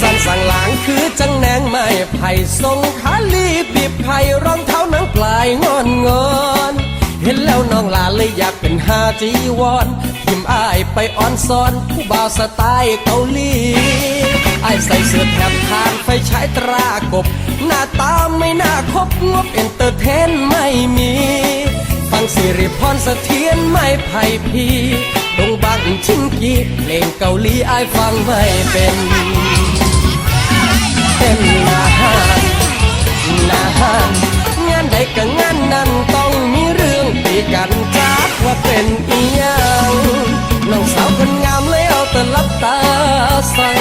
สันสั่งหลางคือจังแนงไม่ไผ่ทรงขาลีบีบไผ่รองเท้าหนังปลายงอนงอนเห็นแล้วน้องหลานเลยอยากเป็นฮาจีวอนทิมอายไปออนซอน ผู้บ่าวสไตล์เกาหลีอายใส่เสื้อแถบทางไฟฉายตรากบ หน้าตาไม่น่าคบงบเอนเตอร์เทนไม่มี ฟังสิริพรเสถียรไม่ไผ่พีดงบังชิงกีเพลงเกาหลีอายฟังไม่เป็น กันจากว่าเป็นอีหยังน้องสาวคนงามเลยเอาแต่ลับตาสั่ง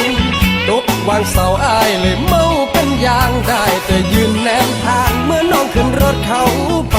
ตกวางเสาอายเลยเมาเป็นยางได้แต่ยืนแนมทางเมื่อน้องขึ้นรถเขาไป